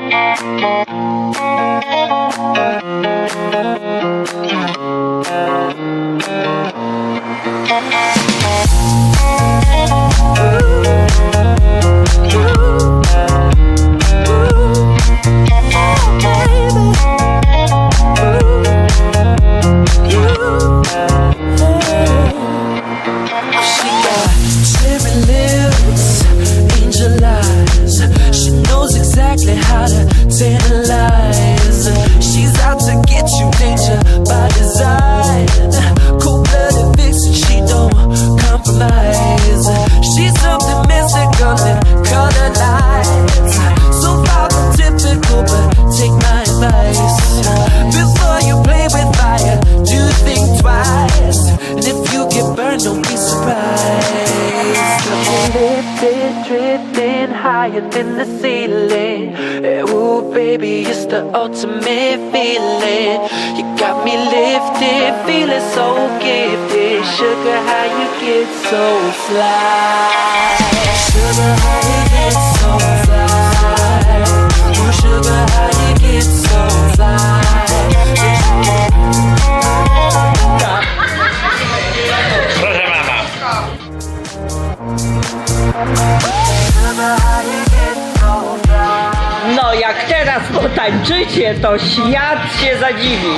Baby, ooh, you. To Drifting higher than the ceiling. Eh, Ooh, baby, it's the ultimate feeling. You got me lifted, feeling so gifted. Sugar, how you get so fly? Sugar, No, jak teraz potańczycie, to świat się zadziwi.